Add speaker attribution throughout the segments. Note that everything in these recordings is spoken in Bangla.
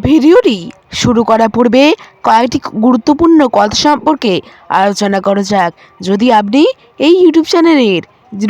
Speaker 1: ভিডিওটি শুরু করার পূর্বে কয়েকটি গুরুত্বপূর্ণ কথা সম্পর্কে আলোচনা করা যাক। যদি আপনি এই ইউটিউব চ্যানেলের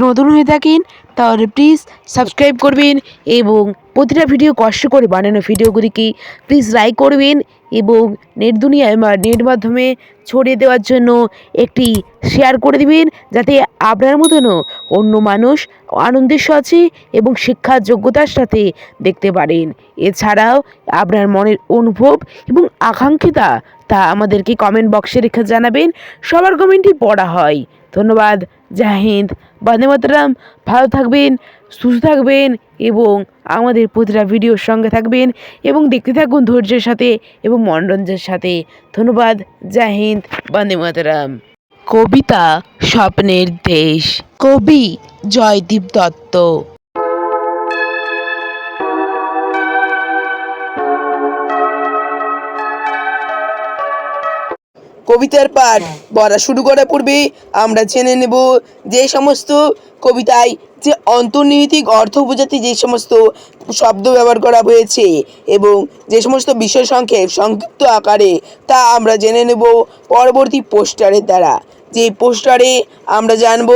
Speaker 1: নতুন হয়ে থাকেন, তাহলে প্লিজ সাবস্ক্রাইব করবেন এবং প্রতিটা ভিডিও কষ্ট করে বানানো ভিডিওগুলিকে প্লিজ লাইক করবেন এবং নেট দুনিয়ায় বা নেট মাধ্যমে ছড়িয়ে দেওয়ার জন্য একটি শেয়ার করে দিবেন যাতে আপনার মতনও অন্য মানুষ আনন্দের সাথে এবং শিক্ষার যোগ্যতার সাথে দেখতে পারেন। এছাড়াও আপনার মনের অনুভব এবং আকাঙ্ক্ষিতা তা আমাদেরকে কমেন্ট বক্সে রেখে জানাবেন। সবার কমেন্টই পড়া হয়। ধন্যবাদ। জয় হিন্দ। বন্দে মাতরম। ভালো থাকবেন। সুস্থ থাকবেন এবং আমাদের প্রতিটা ভিডিওর সঙ্গে থাকবেন এবং দেখতে থাকুন ধৈর্যের সাথে এবং মনোরঞ্জনের সাথে। ধন্যবাদ। জয় হিন্দ। বন্দে মাতারাম। কবিতা স্বপ্নের দেশ। কবি জয়দীপ দত্ত।
Speaker 2: কবিতার পাঠ পড়া শুরু করার পূর্বে আমরা জেনে নেব যে সমস্ত কবিতায় যে অন্তর্নিহিতিক অর্থ বোঝাতে যে সমস্ত শব্দ ব্যবহার করা হয়েছে এবং যে সমস্ত বিষয় সংক্ষেপ সংক্ষিপ্ত আকারে তা আমরা জেনে নেব পরবর্তী পোস্টারের দ্বারা। যে পোস্টারে আমরা জানব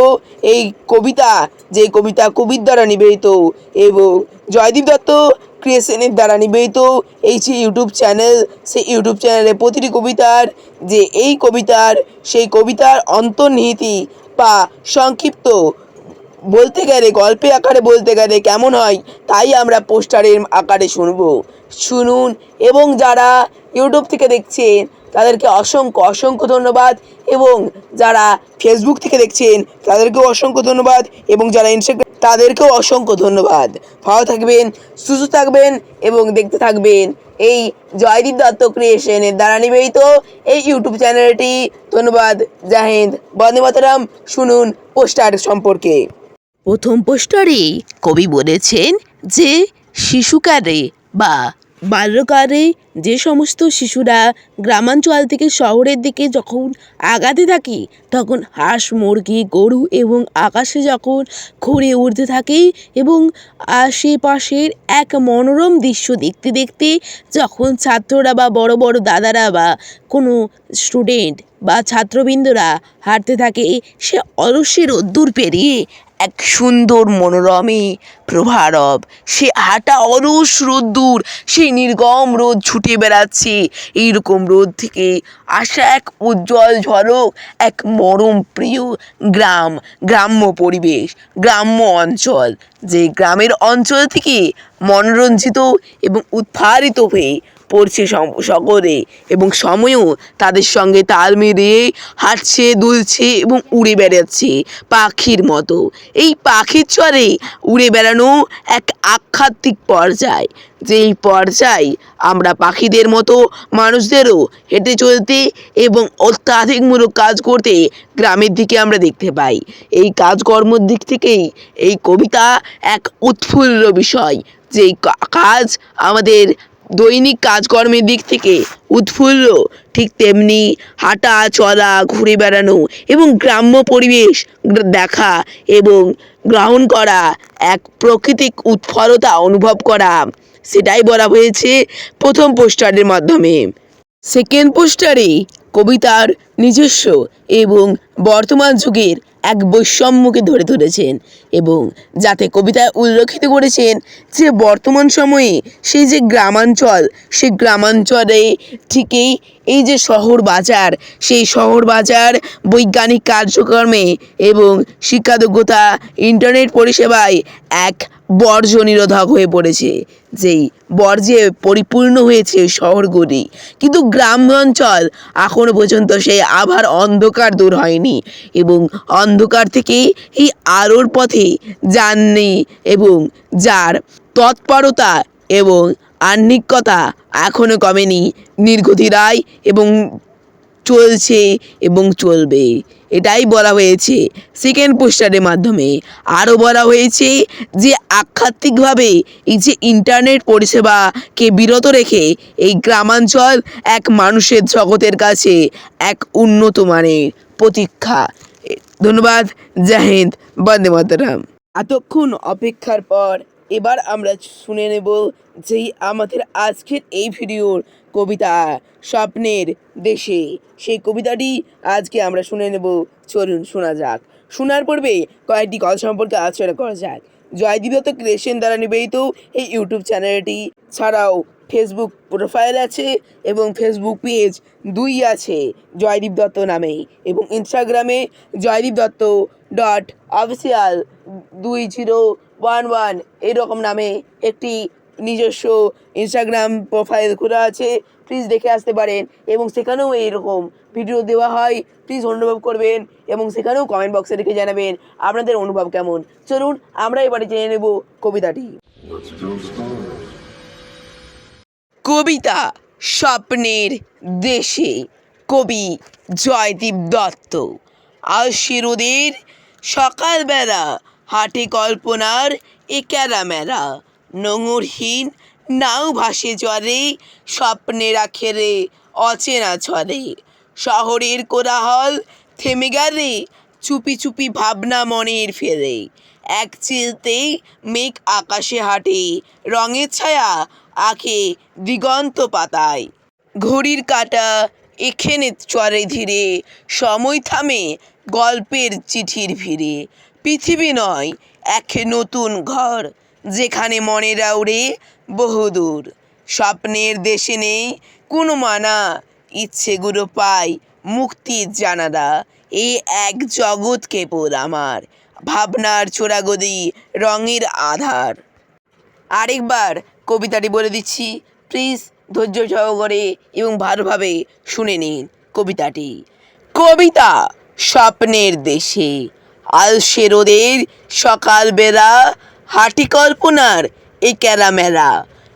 Speaker 2: এই কবিতা যে কবিতা কবির দ্বারা নিবেদিত এবং জয়দীপ দত্ত ক্রিয়েশনের দ্বারা নিবেদিত এই যে ইউটিউব চ্যানেল, সেই ইউটিউব চ্যানেলে প্রতিটি কবিতার যে এই কবিতার, সেই কবিতার অন্তর্নিহিতি বা সংক্ষিপ্ত বলতে গেলে, গল্পে আকারে বলতে গেলে কেমন হয়, তাই আমরা পোস্টারের আকারে শুনব। শুনুন, এবং যারা ইউটিউব থেকে দেখছেন তাদেরকে অসংখ্য অসংখ্য ধন্যবাদ। এবং যারা ফেসবুক থেকে দেখছেন, তাদেরকেও অসংখ্য ধন্যবাদ। এবং যারা ইনস্টাগ্রাম তাদেরকেও অসংখ্য ধন্যবাদ। ভালো থাকবেন, সুস্থ থাকবেন, এবং দেখতে থাকবেন এই জয়দীপ দত্ত ক্রিয়েশনের দ্বারা নিবেদিত এই ইউটিউব চ্যানেলটি ধন্যবাদ জাহিদ বন্দে মাতরম। শুনুন পোস্টার সম্পর্কে।
Speaker 1: প্রথম পোস্টারে কবি বলেছেন যে, শিশুকালে বা বাল্যকালে যে সমস্ত শিশুরা গ্রামাঞ্চল থেকে শহরের দিকে যখন আগাতে থাকে, তখন হাঁস, মুরগি, গরু এবং আকাশে যখন ঘুরে উঠতে থাকে এবং আশেপাশের এক মনোরম দৃশ্য দেখতে দেখতে যখন ছাত্ররা বা বড় বড় দাদারা বা কোনো স্টুডেন্ট বা ছাত্রবৃন্দরা হাঁটতে থাকে, সে অলসে রোদ্দুর পেরিয়ে এক সুন্দর মনোরমে প্রভারব। সে হাঁটা অলস রোদ্দুর সেই নির্গম রোদ ছুটে বেড়াচ্ছে। এইরকম রোদ থেকে আসা এক উজ্জ্বল ঝলক এক মরম প্রিয় গ্রাম, গ্রাম্য পরিবেশ, গ্রাম্য অঞ্চল। যে গ্রামের অঞ্চল থেকে মনোরঞ্জিত এবং উৎফারিত হয়ে পড়ছে সকলে এবং সময়ও তাদের সঙ্গে তাল মিলিয়ে হাঁটছে, দুলছে এবং উড়ে বেড়াচ্ছে পাখির মতো। এই পাখির চরে উড়ে বেড়ানো এক আধ্যাত্মিক পর্যায়। যেই পর্যায় আমরা পাখিদের মতো মানুষদেরও হেঁটে চলতে এবং অত্যাধিকমূলক কাজ করতে গ্রামের দিকে আমরা দেখতে পাই। এই কাজকর্মর দিক থেকেই এই কবিতা এক উৎফুল্ল বিষয়। যেই কাজ আমাদের দৈনিক কাজকর্মের দিক থেকে উৎফুল্ল। ঠিক তেমনি হাঁটা, চলা, ঘুরে বেড়ানো এবং গ্রাম্য পরিবেশ দেখা এবং গ্রহণ করা এক প্রকৃতিক উৎফলতা অনুভব করা। সেটাই বলা হয়েছে প্রথম পোস্টারের মাধ্যমে। সেকেন্ড পোস্টারে কবিতার নিজস্ব এবং বর্তমান যুগের এক বৈষম্যকে ধরে ধরেছেন এবং যাতে কবিতায় উল্লেখিত করেছেন যে বর্তমান সময়ে সেই যে গ্রামাঞ্চল, সেই গ্রামাঞ্চলে ঠিকই এই যে শহর বাজার, সেই শহর বাজার বৈজ্ঞানিক কার্যক্রমে এবং শিক্ষাযোগ্যতা ইন্টারনেট পরিষেবায় এক বর্জ্য নিরোধক হয়ে পড়েছে, যেই বর্জ্যে পরিপূর্ণ হয়েছে শহরগুলি। কিন্তু গ্রাম অঞ্চল এখনও পর্যন্ত সেই আভার অন্ধকার দূর হয়নি এবং অন্ধকার থেকে এই আলোর পথে যাননি এবং যার তৎপরতা এবং আহ্নিকতা এখনও কমেনি। নির্গতি রায় এবং চলছে এবং চলবে। এটাই বলা হয়েছে সেকেন্ড পোস্টারের মাধ্যমে। আরও বলা হয়েছে যে আধ্যাত্মিকভাবে এই যে ইন্টারনেট পরিষেবাকে বিরত রেখে এই গ্রামাঞ্চল এক মানুষের জগতের কাছে এক উন্নত মানের প্রতীক্ষা। ধন্যবাদ। জয় বন্দে মাতরম। এতক্ষণ অপেক্ষার পর এবার আমরা শুনে নেব যেই আমাদের আজকের এই ভিডিওর কবিতা, স্বপ্নের দেশে। সেই কবিতাটি আজকে আমরা শুনে নেব। চলুন শোনা যাক। শোনার পূর্বে কয়েকটি কথা সম্পর্কে আলোচনা করা যাক। জয়দীপ দত্ত ক্রিয়েশন দ্বারা নিবেদিত এই ইউটিউব চ্যানেলটি। ছাড়াও ফেসবুক প্রোফাইল আছে এবং ফেসবুক পেজ দুই আছে জয়দীপ দত্ত নামে। এবং ইনস্টাগ্রামে জয়দীপ দত্ত ডট অফিসিয়াল দুই জিরো ওয়ান ওয়ান, এরকম নামে একটি নিজস্ব ইনস্টাগ্রাম প্রোফাইল খোলা আছে। প্লিজ দেখে আসতে পারেন এবং সেখানেও এইরকম ভিডিও দেওয়া হয়। প্লিজ অনুভব করবেন এবং সেখানেও কমেন্ট বক্সে লিখে জানাবেন আপনাদের অনুভব কেমন। চলুন আমরা এবারে জেনে নেব কবিতাটি। কবিতা স্বপ্নের দেশে কবি জয়দীপ দত্ত। আশিরুদের সকালবেলা হাটে কল্পনার এ ক্যারামেরা। নোঙরহীন নাও ভাসে জলে স্বপ্নের আখেরে অচেনা ছলে শহরের কোলাহল থেমে গেলে চুপি চুপি ভাবনা মনের ফেরে। এক চিলতেই মেঘ আকাশে হাঁটে, রঙের ছায়া আঁকে দিগন্ত পাতায়। ঘড়ির কাঁটা এখানে চরে ধীরে, সময় থামে গল্পের চিঠির ভিড়ে। পৃথিবী নয়, এক নতুন ঘর, যেখানে মনেরা উড়ে বহুদূর স্বপ্নের দেশে নেই, কোনো মানা, ইচ্ছেগুলো পাই মুক্তির জানালা এই এক জগৎ কেবল আমার, ভাবনার চোরাগদি রঙের আধার। আরেকবার কবিতাটি বলে দিচ্ছি, প্লিজ ধৈর্য সহকারে এবং ভালোভাবে শুনে নিন কবিতাটি। কবিতা স্বপ্নের দেশে, আলসে রোদের সকালবেলা, হাটি কল্পনার এ ক্যারামেরা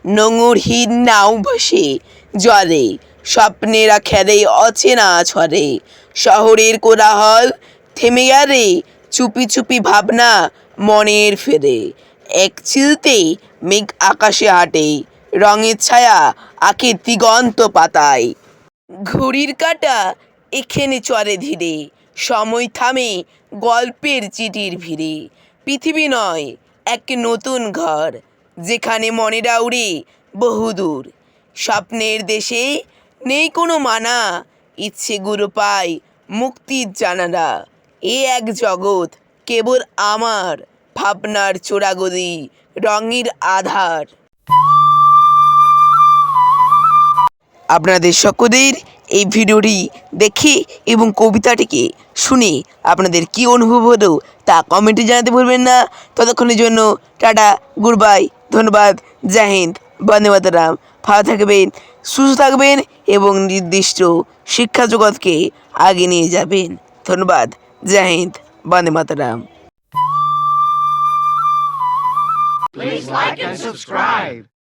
Speaker 1: নোঙরহীন নাও ভাসে, জলে স্বপ্নেরা খেলে অচেনা ছড়ে শহরের কোলাহল থেমে গেলে চুপি চুপি ভাবনা মনের ফেরে এক চিলতে মেঘ আকাশে হাঁটে রঙের ছায়া আঁকে দিগন্ত পাতায়। ঘড়ির কাঁটা এখানে চলে ধীরে, সময় থামে গল্পের চিঠির ভিড়ে। পৃথিবী নয়, এক নতুন ঘর, যেখানে মনেরা উড়ে বহুদূর স্বপ্নের দেশে নেই কোনো মানা ইচ্ছেগুলো পায় মুক্তির জানালা এ এক জগৎ কেবল আমার ভাবনার চোরাগদি রঙের আধার। আপনাদের সকলের এই ভিডিওটি দেখে এবং কবিতাটিকে শুনে আপনাদের কি অনুভব হলো তা কমেন্টে জানাতে ভুলবেন না। ততক্ষণের জন্য টাটা গুড বাই ধন্যবাদ, জয় হিন্দ, বন্দে মাতারাম। ভালো থাকবেন, সুস্থ থাকবেন এবং নির্দিষ্ট শিক্ষা জগৎকে আগে নিয়ে যাবেন। ধন্যবাদ, জয় হিন্দ, বন্দে Mataram.
Speaker 3: Please like and subscribe.